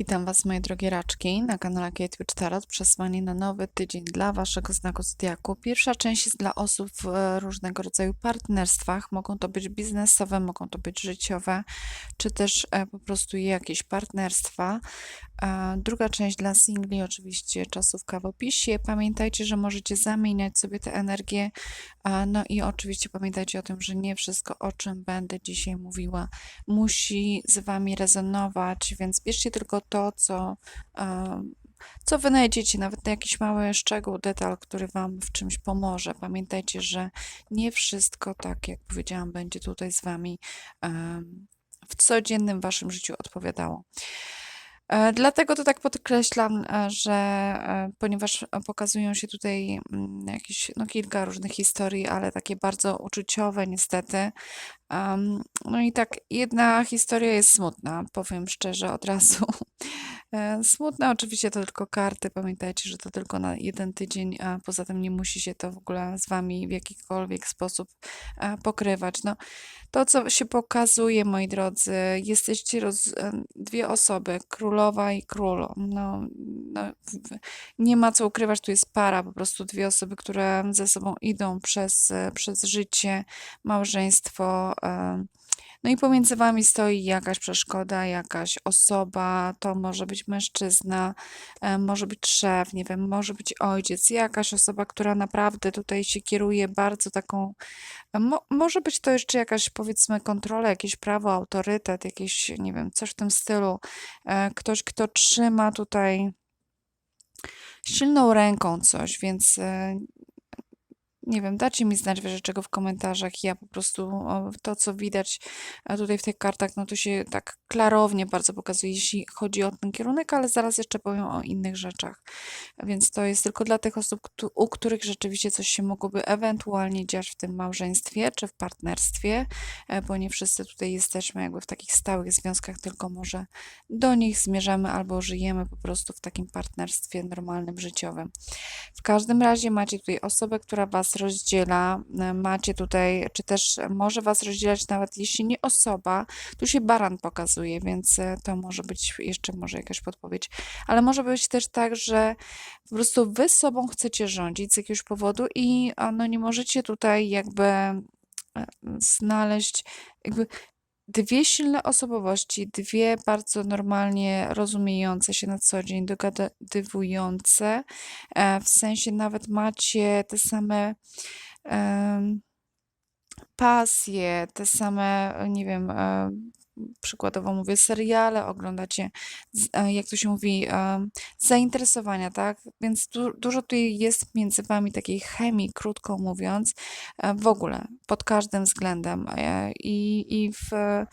Witam Was, moje drogie raczki, na kanale Kate Witch Tarot. Przesłanie na nowy tydzień dla Waszego znaku zodiaku. Pierwsza część jest dla osób w e, różnego rodzaju partnerstwach. Mogą to być biznesowe, mogą to być życiowe, czy też e, po prostu jakieś partnerstwa. A Druga część dla singli, oczywiście czasówka w opisie. Pamiętajcie, że możecie zamieniać sobie te energie. No i oczywiście pamiętajcie o tym, że nie wszystko, o czym będę dzisiaj mówiła, musi z Wami rezonować, więc bierzcie tylko to, co, co wynajdziecie, nawet jakiś mały szczegół, detal, który Wam w czymś pomoże. Pamiętajcie, że nie wszystko, tak jak powiedziałam, będzie tutaj z Wami w codziennym Waszym życiu odpowiadało. E, Dlatego to tak podkreślam, e, że e, ponieważ pokazują się tutaj mm, jakieś, no kilka różnych historii, ale takie bardzo uczuciowe niestety. No i tak, jedna historia jest smutna, powiem szczerze od razu. E, Smutne oczywiście to tylko karty. Pamiętajcie, że to tylko na jeden tydzień, a poza tym nie musi się to w ogóle z wami w jakikolwiek sposób e, pokrywać. No, to, co się pokazuje, moi drodzy, jesteście roz, e, dwie osoby, królowa i król. No, no, nie ma co ukrywać, tu jest para, po prostu dwie osoby, które ze sobą idą przez, przez życie, małżeństwo. e, no i pomiędzy wami stoi jakaś przeszkoda, jakaś osoba, to może być mężczyzna, e, może być szef, nie wiem, może być ojciec, jakaś osoba, która naprawdę tutaj się kieruje bardzo taką, mo, może być to jeszcze jakaś powiedzmy kontrola, jakieś prawo, autorytet, jakieś, nie wiem, coś w tym stylu. E, Ktoś, kto trzyma tutaj silną ręką coś, więc e, nie wiem, dajcie mi znać wiesz, czego w komentarzach. Ja po prostu to, co widać a tutaj w tych kartach, no to się tak klarownie bardzo pokazuje, jeśli chodzi o ten kierunek, ale zaraz jeszcze powiem o innych rzeczach. Więc to jest tylko dla tych osób, u których rzeczywiście coś się mogłoby ewentualnie dziać w tym małżeństwie czy w partnerstwie, e, bo nie wszyscy tutaj jesteśmy jakby w takich stałych związkach, tylko może do nich zmierzamy albo żyjemy po prostu w takim partnerstwie normalnym, życiowym. W każdym razie macie tutaj osobę, która Was rozdziela, e, macie tutaj, czy też może Was rozdzielać nawet jeśli nie osoba, tu się baran pokazuje, więc e, to może być jeszcze może jakaś podpowiedź, ale może być też tak, że po prostu Wy sobą chcecie rządzić z jakiegoś powodu i no, nie możecie tutaj jakby e, znaleźć jakby dwie silne osobowości, dwie bardzo normalnie rozumiejące się na co dzień, dogadywujące, e, w sensie nawet macie te same pasje, te same, nie wiem, e, przykładowo mówię, seriale oglądacie, e, jak to się mówi, em, zainteresowania, tak? Więc du dużo tutaj jest między wami takiej chemii, krótko mówiąc, e, w ogóle, pod każdym względem. E, I, i w, e,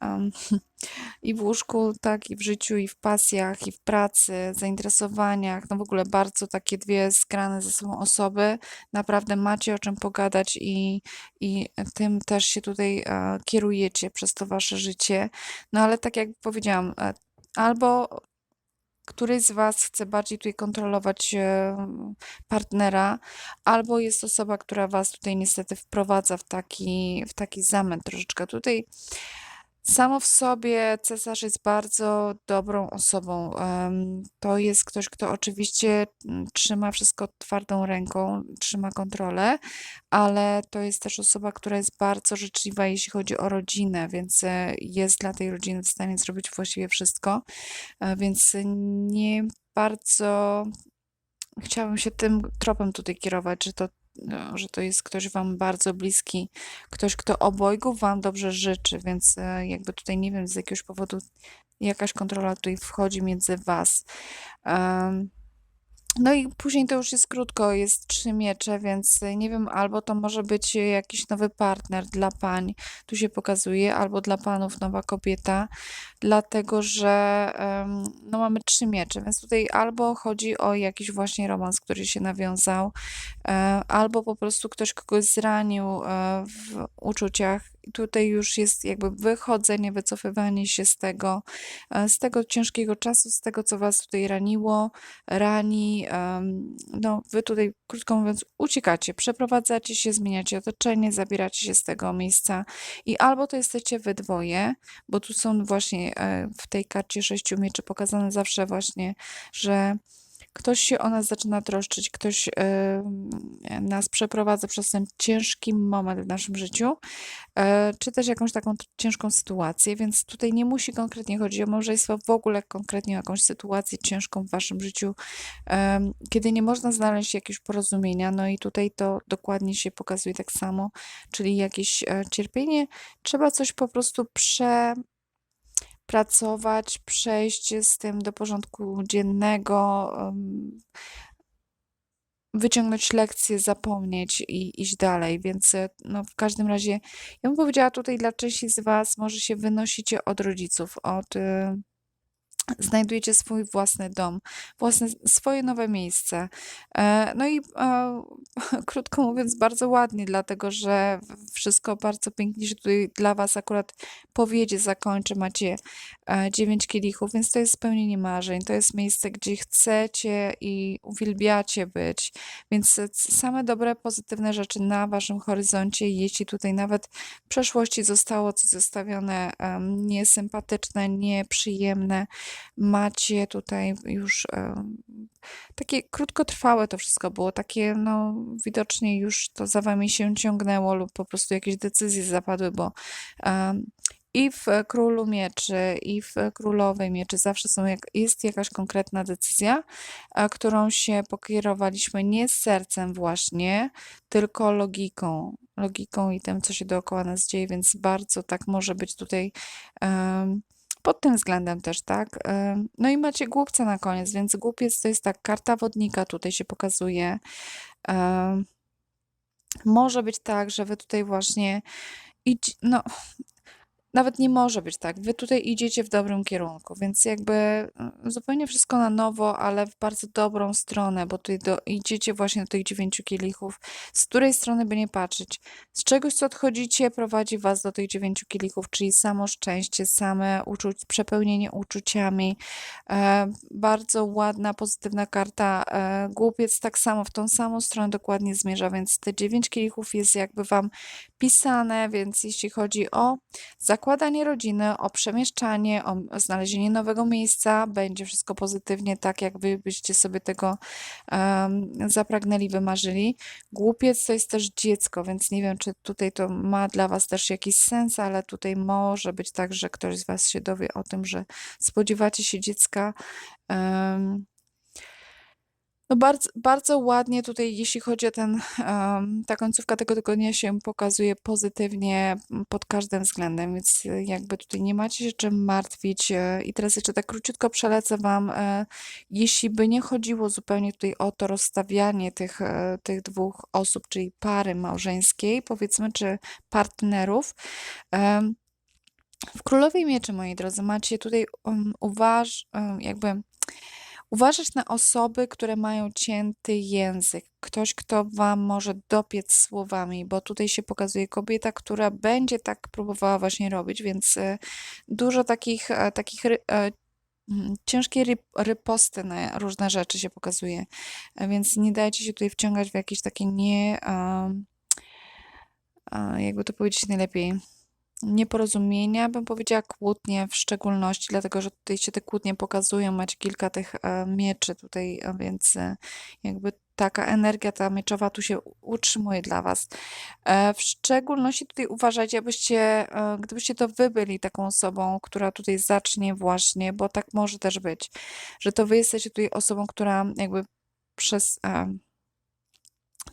em, i w łóżku, tak, i w życiu, i w pasjach, i w pracy, zainteresowaniach, no w ogóle bardzo takie dwie zgrane ze sobą osoby. Naprawdę macie o czym pogadać i, i tym też się tutaj e, kierujecie przez to wasze życie. No ale tak jak powiedziałam, e, albo któryś z was chce bardziej tutaj kontrolować e, partnera, albo jest osoba, która was tutaj niestety wprowadza w taki, w taki zamęt troszeczkę. Tutaj Samo w sobie cesarz jest bardzo dobrą osobą. To jest ktoś, kto oczywiście mm, trzyma wszystko twardą ręką, trzyma kontrolę, ale to jest też osoba, która jest bardzo życzliwa, jeśli chodzi o rodzinę, więc e, jest dla tej rodziny w stanie zrobić właściwie wszystko. E, Więc nie bardzo chciałabym się tym tropem tutaj kierować, że to, że to jest ktoś wam bardzo bliski, ktoś, kto obojgu wam dobrze życzy, więc e, jakby tutaj nie wiem, z jakiegoś powodu jakaś kontrola tutaj wchodzi między was. Em, no i później to już jest krótko, jest trzy miecze, więc y, nie wiem, albo to może być jakiś nowy partner dla pań, tu się pokazuje, albo dla panów nowa kobieta, dlatego że no mamy trzy miecze, więc tutaj albo chodzi o jakiś właśnie romans, który się nawiązał, e, albo po prostu ktoś kogoś zranił e, w uczuciach tutaj już jest jakby wychodzenie, wycofywanie się z tego, e, z tego ciężkiego czasu, z tego, co was tutaj raniło, rani. No, wy tutaj, krótko mówiąc, uciekacie, przeprowadzacie się, zmieniacie otoczenie, zabieracie się z tego miejsca i albo to jesteście we dwoje, bo tu są właśnie e, w tej karcie sześciu mieczy pokazane zawsze właśnie, że ktoś się o nas zaczyna troszczyć, ktoś nas przeprowadza przez ten ciężki moment w naszym życiu, e, czy też jakąś taką ciężką sytuację, więc tutaj nie musi konkretnie chodzić o małżeństwo, w ogóle konkretnie o jakąś sytuację ciężką w waszym życiu, kiedy nie można znaleźć jakiegoś porozumienia, no i tutaj to dokładnie się pokazuje tak samo, czyli jakieś e, cierpienie, trzeba coś po prostu prze pracować, przejść z tym do porządku dziennego, wyciągnąć lekcje, zapomnieć i iść dalej. Więc e, no, w każdym razie, ja bym powiedziała tutaj dla części z Was, może się wynosicie od rodziców, od. Znajdujecie swój własny dom, własne, swoje nowe miejsce. E, No i e, krótko mówiąc, bardzo ładnie, dlatego że wszystko bardzo pięknie się tutaj dla Was akurat powiedzie, zakończy. Macie e, dziewięć kielichów, więc to jest spełnienie marzeń. To jest miejsce, gdzie chcecie i uwielbiacie być. Więc same dobre, pozytywne rzeczy na Waszym horyzoncie, jeśli tutaj nawet w przeszłości zostało coś zostawione niesympatyczne, nieprzyjemne, macie tutaj już em, takie krótkotrwałe to wszystko było, takie no widocznie już to za wami się ciągnęło lub po prostu jakieś decyzje zapadły, bo i w Królu Mieczy, i w Królowej Mieczy zawsze są jak, jest jakaś konkretna decyzja, e, którą się pokierowaliśmy nie z sercem właśnie, tylko logiką. Logiką i tym, co się dookoła nas dzieje, więc bardzo tak może być tutaj em, pod tym względem też, tak? No i macie głupca na koniec, więc głupiec to jest tak, karta wodnika tutaj się pokazuje. Może być tak, że wy tutaj właśnie idź, no nawet nie może być tak. Wy tutaj idziecie w dobrym kierunku, więc jakby mm, zupełnie wszystko na nowo, ale w bardzo dobrą stronę, bo tutaj do, idziecie właśnie do tych dziewięciu kielichów. Z której strony by nie patrzeć? Z czegoś, co odchodzicie, prowadzi was do tych dziewięciu kielichów, czyli samo szczęście, same uczuć, przepełnienie uczuciami. E, bardzo ładna, pozytywna karta. E, głupiec tak samo, w tą samą stronę dokładnie zmierza, więc te dziewięć kielichów jest jakby wam pisane, więc jeśli chodzi o zakładanie rodziny, o przemieszczanie, o znalezienie nowego miejsca, będzie wszystko pozytywnie, tak jak wy byście sobie tego em, zapragnęli, wymarzyli. Głupiec to jest też dziecko, więc nie wiem, czy tutaj to ma dla was też jakiś sens, ale tutaj może być tak, że ktoś z was się dowie o tym, że spodziewacie się dziecka. em, no bardzo, bardzo ładnie tutaj, jeśli chodzi o ten, ta końcówka tego tygodnia się pokazuje pozytywnie pod każdym względem, więc e, jakby tutaj nie macie się czym martwić. e, I teraz jeszcze tak króciutko przelecę Wam, e, jeśli by nie chodziło zupełnie tutaj o to rozstawianie tych, tych dwóch osób, czyli pary małżeńskiej, powiedzmy, czy partnerów, w Królowej Mieczy, moi drodzy, macie tutaj um, uważ, um, jakby Uważać na osoby, które mają cięty język. Ktoś, kto wam może dopiec słowami, bo tutaj się pokazuje kobieta, która będzie tak próbowała właśnie robić, więc e, dużo takich, e, takich e, mm, ciężkie riposty na różne rzeczy się pokazuje. Więc nie dajcie się tutaj wciągać w jakieś takie nie, jakby to powiedzieć najlepiej, nieporozumienia, bym powiedziała kłótnie w szczególności, dlatego że tutaj się te kłótnie pokazują, macie kilka tych e, mieczy tutaj, a więc e, jakby taka energia ta mieczowa tu się utrzymuje dla was. E, W szczególności tutaj uważajcie, abyście, e, gdybyście to wy byli taką osobą, która tutaj zacznie właśnie, bo tak może też być, że to wy jesteście tutaj osobą, która jakby przez e,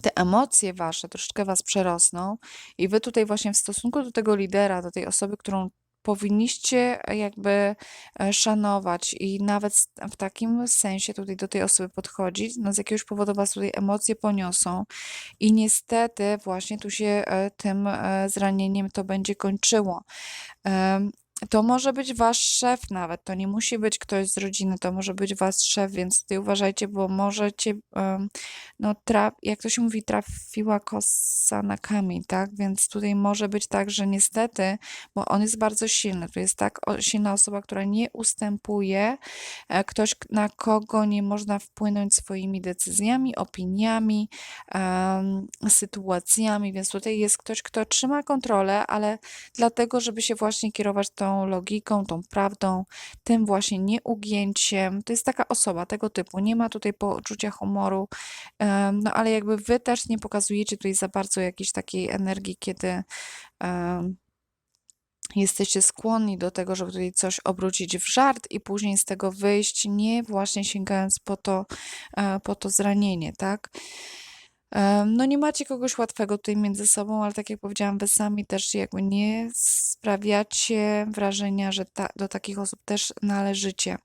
te emocje wasze troszeczkę was przerosną i wy tutaj właśnie w stosunku do tego lidera, do tej osoby, którą powinniście jakby e, szanować i nawet w takim sensie tutaj do tej osoby podchodzić, no z jakiegoś powodu was tutaj emocje poniosą i niestety właśnie tu się e, tym e, zranieniem to będzie kończyło. To może być wasz szef nawet, to nie musi być ktoś z rodziny, to może być wasz szef, więc tutaj uważajcie, bo możecie, no traf, jak to się mówi, trafiła kosa na kamień, tak? Więc tutaj może być tak, że niestety, bo on jest bardzo silny, to jest tak silna osoba, która nie ustępuje, e, ktoś, na kogo nie można wpłynąć swoimi decyzjami, opiniami, sytuacjami, więc tutaj jest ktoś, kto trzyma kontrolę, ale dlatego, żeby się właśnie kierować tą logiką, tą prawdą, tym właśnie nieugięciem. To jest taka osoba tego typu. Nie ma tutaj poczucia humoru, no ale jakby wy też nie pokazujecie tutaj za bardzo jakiejś takiej energii, kiedy jesteście skłonni do tego, żeby tutaj coś obrócić w żart i później z tego wyjść, nie właśnie sięgając po to, e, po to zranienie, tak? No nie macie kogoś łatwego tutaj między sobą, ale tak jak powiedziałam, wy sami też jakby nie sprawiacie wrażenia, że ta, do takich osób też należycie.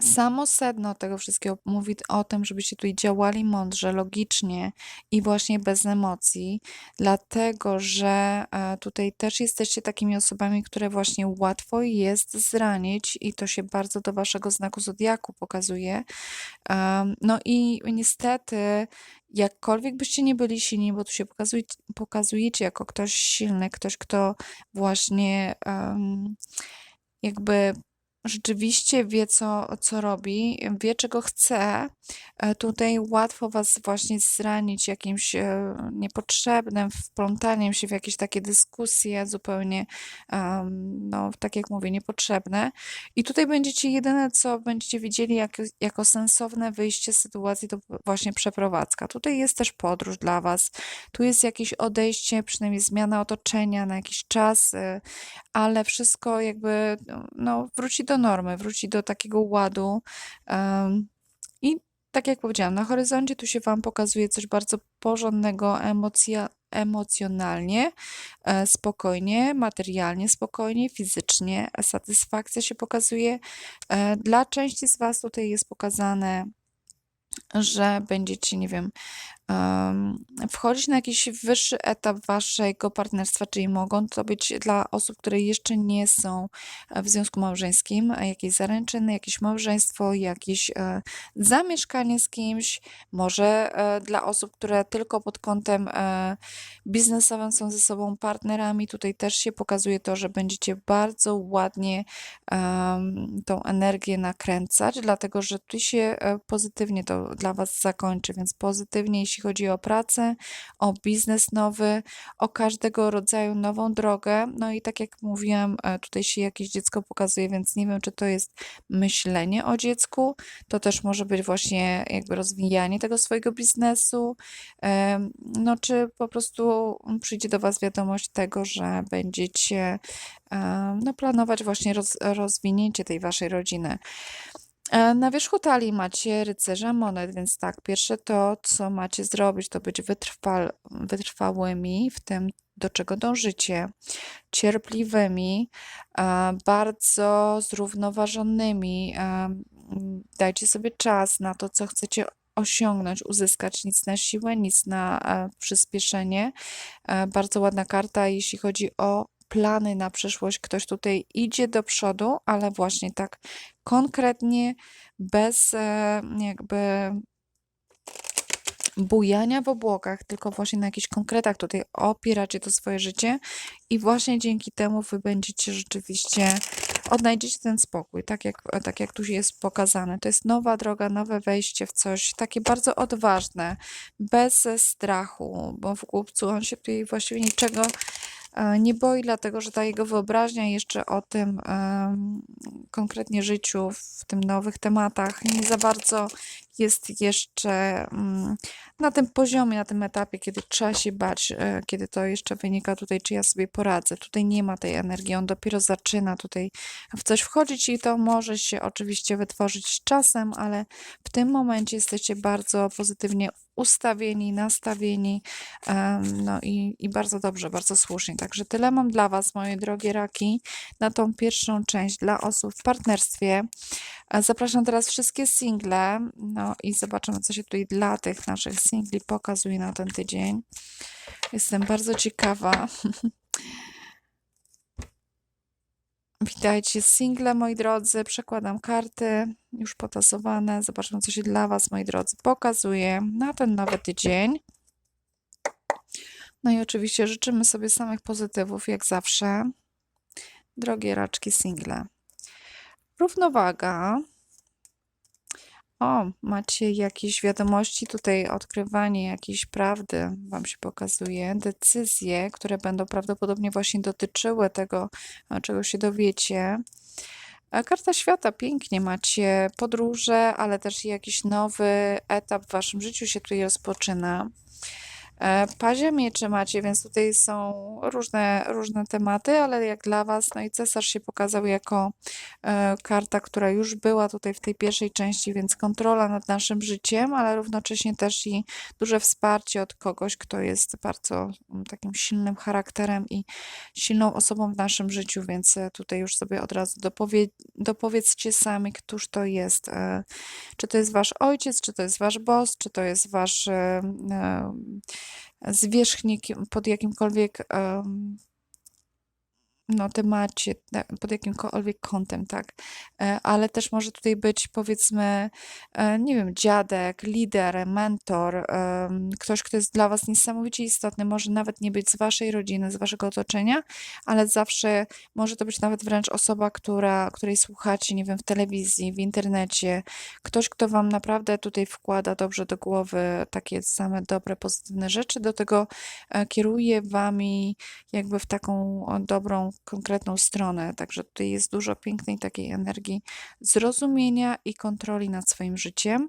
Samo sedno tego wszystkiego mówi o tym, żebyście tutaj działali mądrze, logicznie i właśnie bez emocji, dlatego że e, tutaj też jesteście takimi osobami, które właśnie łatwo jest zranić i to się bardzo do waszego znaku zodiaku pokazuje. No i niestety, jakkolwiek byście nie byli silni, bo tu się pokazuje, pokazujecie jako ktoś silny, ktoś, kto właśnie jakby rzeczywiście wie, co, co robi, wie, czego chce. E, Tutaj łatwo was właśnie zranić jakimś e, niepotrzebnym wplątaniem się w jakieś takie dyskusje zupełnie, no, tak jak mówię, niepotrzebne. I tutaj będziecie jedyne, co będziecie widzieli jako, jako sensowne wyjście z sytuacji, to właśnie przeprowadzka. Tutaj jest też podróż dla was. Tu jest jakieś odejście, przynajmniej zmiana otoczenia na jakiś czas, y, ale wszystko jakby no, wróci do normy, wróci do takiego ładu. em, I tak jak powiedziałam, na horyzoncie tu się Wam pokazuje coś bardzo porządnego emocja, emocjonalnie, e, spokojnie, materialnie spokojnie, fizycznie. Satysfakcja się pokazuje. E, Dla części z Was tutaj jest pokazane, że będziecie, nie wiem, em, wchodzić na jakiś wyższy etap waszego partnerstwa, czyli mogą to być dla osób, które jeszcze nie są e, w związku małżeńskim, a jakieś zaręczyny, jakieś małżeństwo, jakieś e, zamieszkanie z kimś, może e, dla osób, które tylko pod kątem e, biznesowym są ze sobą partnerami. Tutaj też się pokazuje to, że będziecie bardzo ładnie tą energię nakręcać, dlatego że tu się e, pozytywnie to dla Was zakończy, więc pozytywnie, jeśli chodzi o pracę, o biznes nowy, o każdego rodzaju nową drogę. No i tak jak mówiłam, e, tutaj się jakieś dziecko pokazuje, więc nie wiem, czy to jest myślenie o dziecku, to też może być właśnie jakby rozwijanie tego swojego biznesu, no czy po prostu przyjdzie do Was wiadomość tego, że będziecie em, no, planować właśnie roz, rozwinięcie tej Waszej rodziny. E, Na wierzchu talii macie rycerza monet, więc tak, pierwsze to, co macie zrobić, to być wytrwal, wytrwałymi w tym, do czego dążycie, cierpliwymi, e, bardzo zrównoważonymi. e, Dajcie sobie czas na to, co chcecie osiągnąć, uzyskać, nic na siłę, nic na przyspieszenie. Bardzo ładna karta, jeśli chodzi o plany na przyszłość. Ktoś tutaj idzie do przodu, ale właśnie tak konkretnie, bez e, jakby bujania w obłokach, tylko właśnie na jakichś konkretach tutaj opieracie to swoje życie i właśnie dzięki temu wy będziecie rzeczywiście odnajdziecie ten spokój, tak jak, tak jak tu jest pokazane. To jest nowa droga, nowe wejście w coś takie bardzo odważne, bez strachu, bo w głupcu on się tutaj właściwie niczego e, nie boi, dlatego że ta jego wyobraźnia jeszcze o tym konkretnie życiu, w tym nowych tematach nie za bardzo jest jeszcze mm, na tym poziomie, na tym etapie, kiedy trzeba się bać, e, kiedy to jeszcze wynika tutaj, czy ja sobie poradzę. Tutaj nie ma tej energii, on dopiero zaczyna tutaj w coś wchodzić i to może się oczywiście wytworzyć czasem, ale w tym momencie jesteście bardzo pozytywnie ustawieni, nastawieni, no i, i bardzo dobrze, bardzo słusznie. Także tyle mam dla Was, moje drogie raki, na tą pierwszą część dla osób w partnerstwie. E, Zapraszam teraz wszystkie single, no i zobaczymy, co się tutaj dla tych naszych singli pokazuje na ten tydzień. Jestem bardzo ciekawa. Witajcie single, moi drodzy. Przekładam karty już potasowane. Zobaczmy, co się dla Was, moi drodzy, pokazuje na ten nowy tydzień. No i oczywiście życzymy sobie samych pozytywów, jak zawsze. Drogie raczki single. Równowaga. O, macie jakieś wiadomości, tutaj odkrywanie jakiejś prawdy Wam się pokazuje, decyzje, które będą prawdopodobnie właśnie dotyczyły tego, e, czego się dowiecie. E, Karta świata, pięknie macie podróże, ale też jakiś nowy etap w Waszym życiu się tutaj rozpoczyna. E, Pazia mieczy macie, więc tutaj są różne, różne tematy, ale jak dla Was, no i cesarz się pokazał jako e, karta, która już była tutaj w tej pierwszej części, więc kontrola nad naszym życiem, ale równocześnie też i duże wsparcie od kogoś, kto jest bardzo mm, takim silnym charakterem i silną osobą w naszym życiu, więc e, tutaj już sobie od razu dopowie, dopowiedzcie sami, któż to jest. Czy to jest Wasz ojciec, czy to jest Wasz boss, czy to jest Wasz zwierzchnik pod jakimkolwiek no, temacie, e, pod jakimkolwiek kątem, tak. E, Ale też może tutaj być, powiedzmy, e, nie wiem, dziadek, lider, mentor, em, ktoś, kto jest dla Was niesamowicie istotny, może nawet nie być z Waszej rodziny, z Waszego otoczenia, ale zawsze może to być nawet wręcz osoba, która, której słuchacie, nie wiem, w telewizji, w internecie, ktoś, kto Wam naprawdę tutaj wkłada dobrze do głowy takie same dobre, pozytywne rzeczy, do tego e, kieruje Wami jakby w taką dobrą, konkretną stronę. Także tutaj jest dużo pięknej takiej energii zrozumienia i kontroli nad swoim życiem.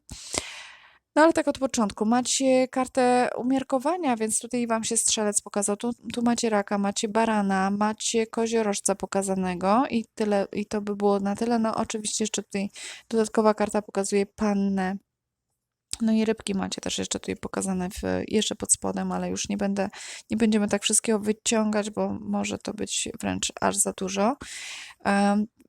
No ale tak od początku. Macie kartę umiarkowania, więc tutaj Wam się strzelec pokazał. Tu, tu macie raka, macie barana, macie koziorożca pokazanego i tyle, i to by było na tyle. No oczywiście jeszcze tutaj dodatkowa karta pokazuje pannę. No i rybki macie też jeszcze tutaj pokazane w, jeszcze pod spodem, ale już nie będę, nie będziemy tak wszystkiego wyciągać, bo może to być wręcz aż za dużo.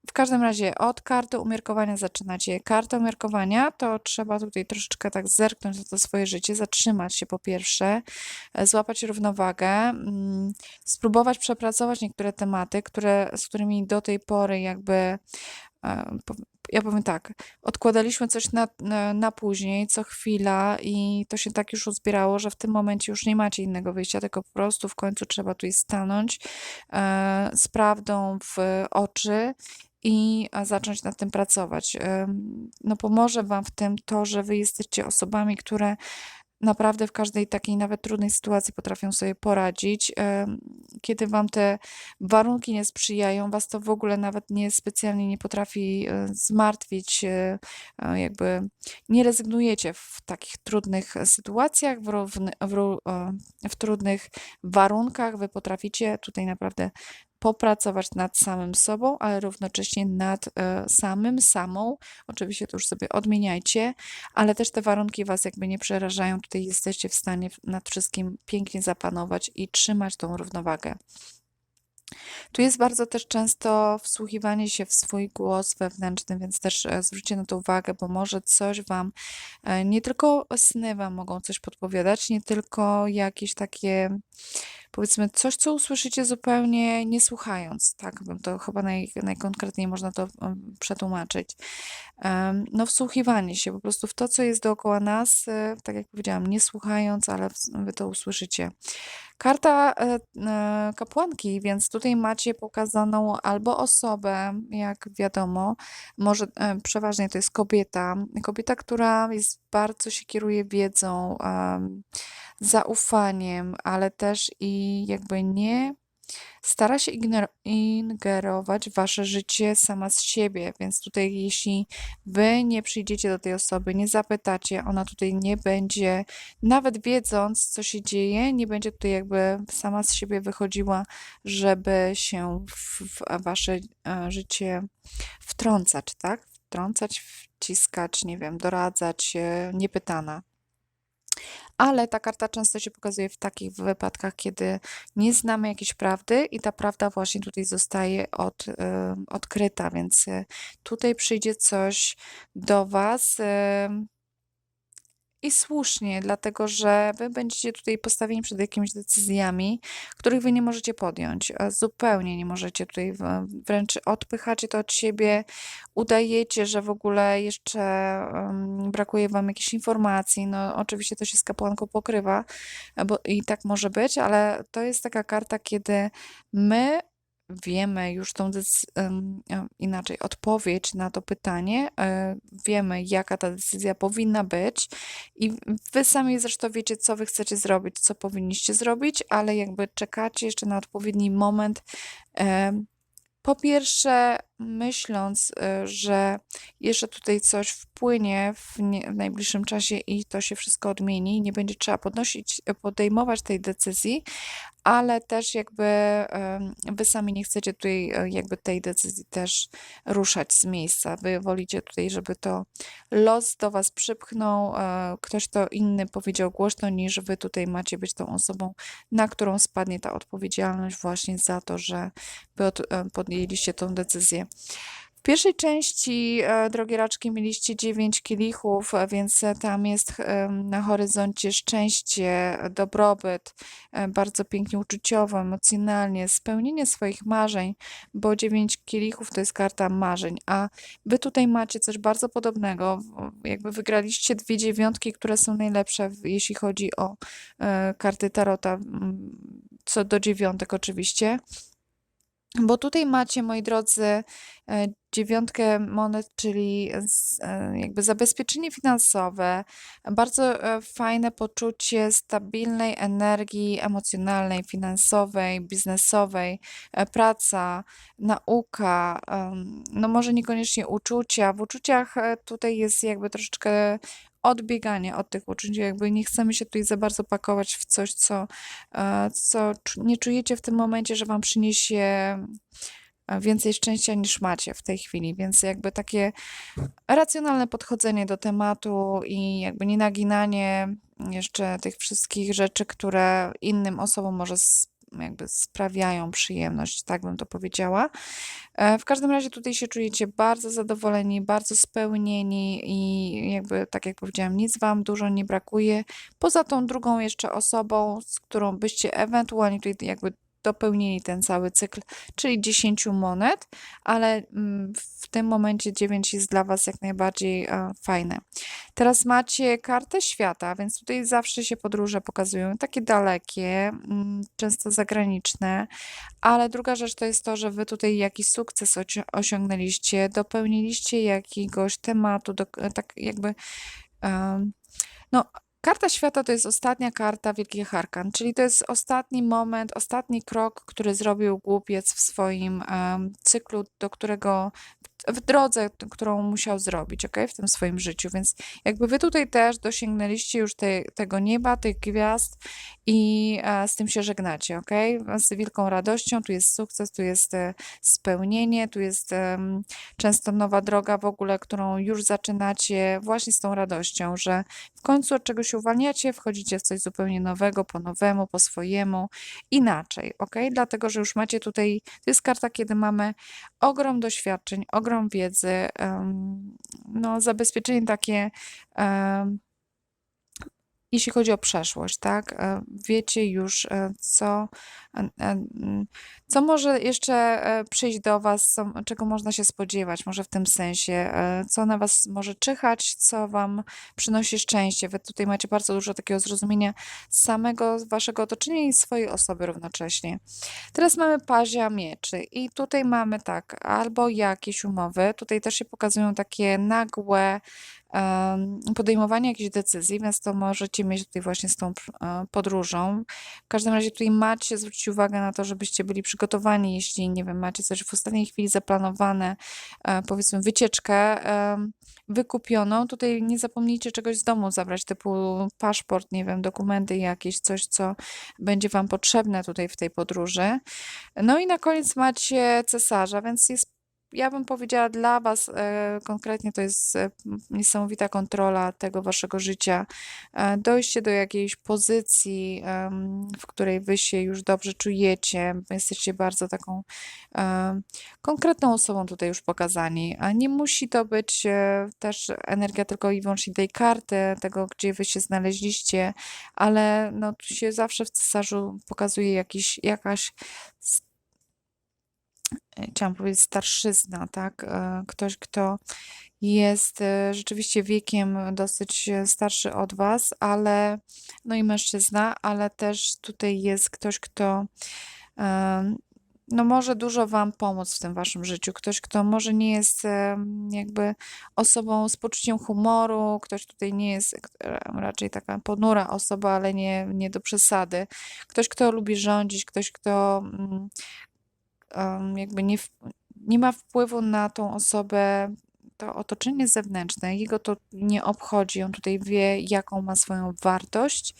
W każdym razie od karty umiarkowania zaczynacie. Karta umiarkowania to trzeba tutaj troszeczkę tak zerknąć na to swoje życie, zatrzymać się po pierwsze, e, złapać równowagę, mm, spróbować przepracować niektóre tematy, które, z którymi do tej pory jakby e, ja powiem tak, odkładaliśmy coś na, na, na później, co chwila i to się tak już uzbierało, że w tym momencie już nie macie innego wyjścia, tylko po prostu w końcu trzeba tutaj stanąć e, z prawdą w oczy i e, zacząć nad tym pracować. No pomoże Wam w tym to, że Wy jesteście osobami, które naprawdę w każdej takiej nawet trudnej sytuacji potrafią sobie poradzić. Em, Kiedy Wam te warunki nie sprzyjają, Was to w ogóle nawet nie specjalnie nie potrafi e, zmartwić, e, e, jakby nie rezygnujecie w takich trudnych sytuacjach, w, równy, w, e, w trudnych warunkach. Wy potraficie tutaj naprawdę popracować nad samym sobą, ale równocześnie nad e, samym, samą. Oczywiście to już sobie odmieniajcie, ale też te warunki Was jakby nie przerażają. Tutaj jesteście w stanie nad wszystkim pięknie zapanować i trzymać tą równowagę. Tu jest bardzo też często wsłuchiwanie się w swój głos wewnętrzny, więc też e, zwróćcie na to uwagę, bo może coś Wam, e, nie tylko sny Wam mogą coś podpowiadać, nie tylko jakieś takie, powiedzmy, coś, co usłyszycie zupełnie nie słuchając, tak bym to chyba naj, najkonkretniej można to przetłumaczyć. No, wsłuchiwanie się po prostu w to, co jest dookoła nas, e, tak jak powiedziałam, nie słuchając, ale Wy to usłyszycie. Karta e, e, kapłanki, więc tutaj macie pokazaną albo osobę, jak wiadomo, może przeważnie to jest kobieta, kobieta, która jest bardzo się kieruje wiedzą, zaufaniem, ale też i jakby nie stara się ingerować w wasze życie sama z siebie, więc tutaj jeśli wy nie przyjdziecie do tej osoby, nie zapytacie, ona tutaj nie będzie, nawet wiedząc, co się dzieje, nie będzie tutaj jakby sama z siebie wychodziła, żeby się w, wasze e, życie wtrącać, tak? Wtrącać, wciskać, nie wiem, doradzać, niepytana. Ale ta karta często się pokazuje w takich wypadkach, kiedy nie znamy jakiejś prawdy i ta prawda właśnie tutaj zostaje od, odkryta, więc y, tutaj przyjdzie coś do Was. I słusznie, dlatego że wy będziecie tutaj postawieni przed jakimiś decyzjami, których wy nie możecie podjąć. Zupełnie nie możecie tutaj, wręcz odpychacie to od siebie, udajecie, że w ogóle jeszcze brakuje wam jakichś informacji. No, oczywiście to się z kapłanką pokrywa, bo i tak może być, ale to jest taka karta, kiedy my wiemy już tą inaczej odpowiedź na to pytanie, e, wiemy jaka ta decyzja powinna być i wy sami zresztą wiecie, co wy chcecie zrobić, co powinniście zrobić, ale jakby czekacie jeszcze na odpowiedni moment. po pierwsze, myśląc, y, że jeszcze tutaj coś wpłynie w, nie, w najbliższym czasie i to się wszystko odmieni, nie będzie trzeba podnosić, podejmować tej decyzji, ale też jakby wy sami nie chcecie tutaj e, jakby tej decyzji też ruszać z miejsca. Wy wolicie tutaj, żeby to los do was przypchnął, e, ktoś to inny powiedział głośno, niż wy tutaj macie być tą osobą, na którą spadnie ta odpowiedzialność właśnie za to, że wy e, podjęliście tą decyzję. W pierwszej części, e, drogie raczki, mieliście 9 kielichów, e, więc e, tam jest na horyzoncie szczęście, dobrobyt, bardzo pięknie uczuciowo, emocjonalnie, spełnienie swoich marzeń, bo 9 kielichów to jest karta marzeń, a wy tutaj macie coś bardzo podobnego, jakby wygraliście dwie dziewiątki, które są najlepsze, jeśli chodzi o karty Tarota, co do dziewiątek oczywiście. Bo tutaj macie, moi drodzy, e, dziewiątkę monet, czyli e, jakby zabezpieczenie finansowe, bardzo e, fajne poczucie stabilnej energii emocjonalnej, finansowej, biznesowej, praca, nauka, no może niekoniecznie uczucia. W uczuciach tutaj jest jakby troszeczkę odbieganie od tych uczuć, jakby nie chcemy się tutaj za bardzo pakować w coś, co, e, co nie czujecie w tym momencie, że wam przyniesie e, więcej szczęścia niż macie w tej chwili, więc jakby takie racjonalne podchodzenie do tematu i jakby nie naginanie jeszcze tych wszystkich rzeczy, które innym osobom może jakby sprawiają przyjemność, tak bym to powiedziała. E, W każdym razie tutaj się czujecie bardzo zadowoleni, bardzo spełnieni i jakby, tak jak powiedziałam, nic wam dużo nie brakuje. Poza tą drugą jeszcze osobą, z którą byście ewentualnie tutaj jakby dopełnili ten cały cykl, czyli 10 monet, ale mm, w tym momencie 9 jest dla was jak najbardziej e, fajne. Teraz macie kartę świata, więc tutaj zawsze się podróże pokazują, takie dalekie, mm, często zagraniczne, ale druga rzecz to jest to, że wy tutaj jakiś sukces osiągnęliście, dopełniliście jakiegoś tematu, do, tak jakby no, karta świata to jest ostatnia karta Wielkich Arkan, czyli to jest ostatni moment, ostatni krok, który zrobił głupiec w swoim em, cyklu, do którego w drodze, którą musiał zrobić, ok, w tym swoim życiu. Więc jakby wy tutaj też dosięgnęliście już te, tego nieba, tych gwiazd i e, z tym się żegnacie, ok? Z wielką radością, tu jest sukces, tu jest e, spełnienie, tu jest często nowa droga w ogóle, którą już zaczynacie właśnie z tą radością, że w końcu od czegoś się uwalniacie, wchodzicie w coś zupełnie nowego, po nowemu, po swojemu, inaczej, ok? Dlatego, że już macie tutaj, to jest karta, kiedy mamy ogrom doświadczeń, ogrom wiedzy, em, no zabezpieczenie takie, em, jeśli chodzi o przeszłość, tak? E, Wiecie już, e, co, e, co może jeszcze e, przyjść do Was, co, czego można się spodziewać, może w tym sensie, e, co na Was może czyhać, co Wam przynosi szczęście. Wy tutaj macie bardzo dużo takiego zrozumienia samego Waszego otoczenia i swojej osoby równocześnie. Teraz mamy pazia mieczy i tutaj mamy tak, albo jakieś umowy, tutaj też się pokazują takie nagłe podejmowanie jakichś decyzji, więc to możecie mieć tutaj właśnie z tą e, podróżą. W każdym razie tutaj macie zwrócić uwagę na to, żebyście byli przygotowani, jeśli, nie wiem, macie coś w ostatniej chwili zaplanowane, e, powiedzmy wycieczkę em, wykupioną, tutaj nie zapomnijcie czegoś z domu zabrać, typu paszport, nie wiem, dokumenty jakieś, coś, co będzie Wam potrzebne tutaj w tej podróży. No i na koniec macie cesarza, więc jest ja bym powiedziała dla Was e, konkretnie to jest e, niesamowita kontrola tego Waszego życia, e, dojście do jakiejś pozycji, w której Wy się już dobrze czujecie, jesteście bardzo taką konkretną osobą tutaj już pokazani, a nie musi to być też energia tylko i wyłącznie tej karty, tego, gdzie Wy się znaleźliście, ale no, tu się zawsze w cesarzu pokazuje jakiś, jakaś chciałam powiedzieć starszyzna, tak? E, Ktoś, kto jest e, rzeczywiście wiekiem dosyć e, starszy od was, ale no i mężczyzna, ale też tutaj jest ktoś, kto no może dużo wam pomóc w tym waszym życiu. Ktoś, kto może nie jest jakby osobą z poczuciem humoru, ktoś tutaj nie jest e, raczej taka ponura osoba, ale nie, nie do przesady. Ktoś, kto lubi rządzić, ktoś, kto mm, jakby nie, nie ma wpływu na tą osobę, to otoczenie zewnętrzne, jego to nie obchodzi. On tutaj wie, jaką ma swoją wartość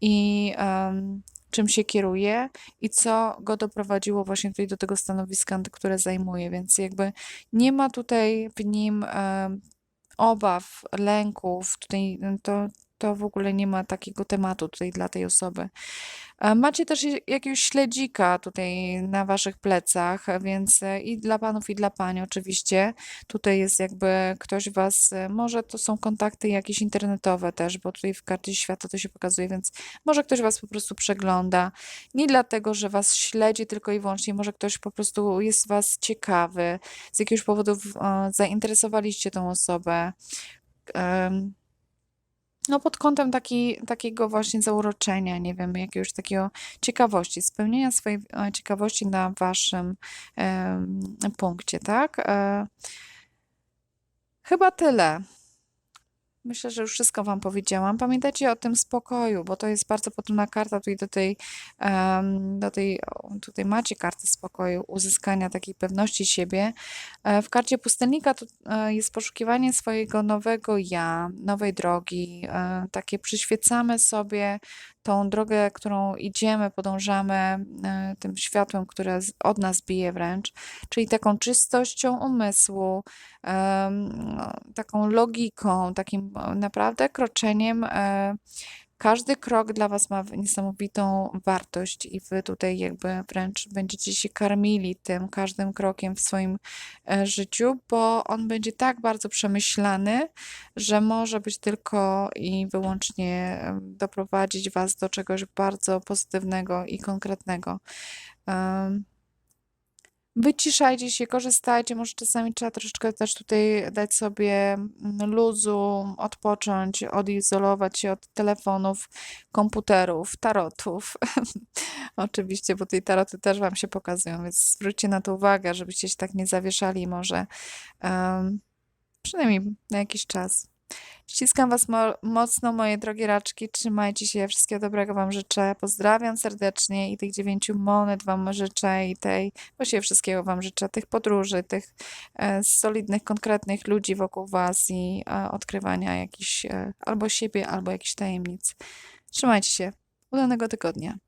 i em, czym się kieruje i co go doprowadziło właśnie tutaj do tego stanowiska, które zajmuje. Więc jakby nie ma tutaj w nim em, obaw, lęków. Tutaj to, to w ogóle nie ma takiego tematu tutaj dla tej osoby. Macie też jakiegoś śledzika tutaj na waszych plecach, więc e, i dla panów, i dla pań oczywiście. Tutaj jest jakby ktoś was, e, może to są kontakty jakieś internetowe też, bo tutaj w karcie świata to się pokazuje, więc może ktoś was po prostu przegląda. Nie dlatego, że was śledzi tylko i wyłącznie, może ktoś po prostu jest was ciekawy, z jakiegoś powodu e, zainteresowaliście tą osobę. No, pod kątem taki, takiego właśnie zauroczenia, nie wiem, jakiegoś takiego ciekawości, spełnienia swojej e, ciekawości na waszym punkcie, tak? E, chyba tyle. Myślę, że już wszystko Wam powiedziałam. Pamiętajcie o tym spokoju, bo to jest bardzo podobna karta tutaj do tej, do tej, tutaj macie kartę spokoju, uzyskania takiej pewności siebie. E, W karcie pustelnika to e, jest poszukiwanie swojego nowego ja, nowej drogi. e, Takie przyświecamy sobie tą drogę, którą idziemy, podążamy e, tym światłem, które od nas bije wręcz, czyli taką czystością umysłu, no, taką logiką, takim e, naprawdę kroczeniem. Każdy krok dla Was ma niesamowitą wartość i Wy tutaj jakby wręcz będziecie się karmili tym każdym krokiem w swoim e, życiu, bo on będzie tak bardzo przemyślany, że może być tylko i wyłącznie doprowadzić Was do czegoś bardzo pozytywnego i konkretnego. Em, Wyciszajcie się, korzystajcie, może czasami trzeba troszeczkę też tutaj dać sobie mm, luzu, odpocząć, odizolować się od telefonów, komputerów, tarotów. Oczywiście, bo tutaj taroty też Wam się pokazują, więc zwróćcie na to uwagę, żebyście się tak nie zawieszali może, em, przynajmniej na jakiś czas. Ściskam Was mo mocno, moje drogie raczki. Trzymajcie się. Wszystkiego dobrego Wam życzę. Pozdrawiam serdecznie i tych dziewięciu monet Wam życzę i tej, właściwie wszystkiego Wam życzę. Tych podróży, tych e, solidnych, konkretnych ludzi wokół Was i e, odkrywania jakichś e, albo siebie, albo jakichś tajemnic. Trzymajcie się. Udanego tygodnia.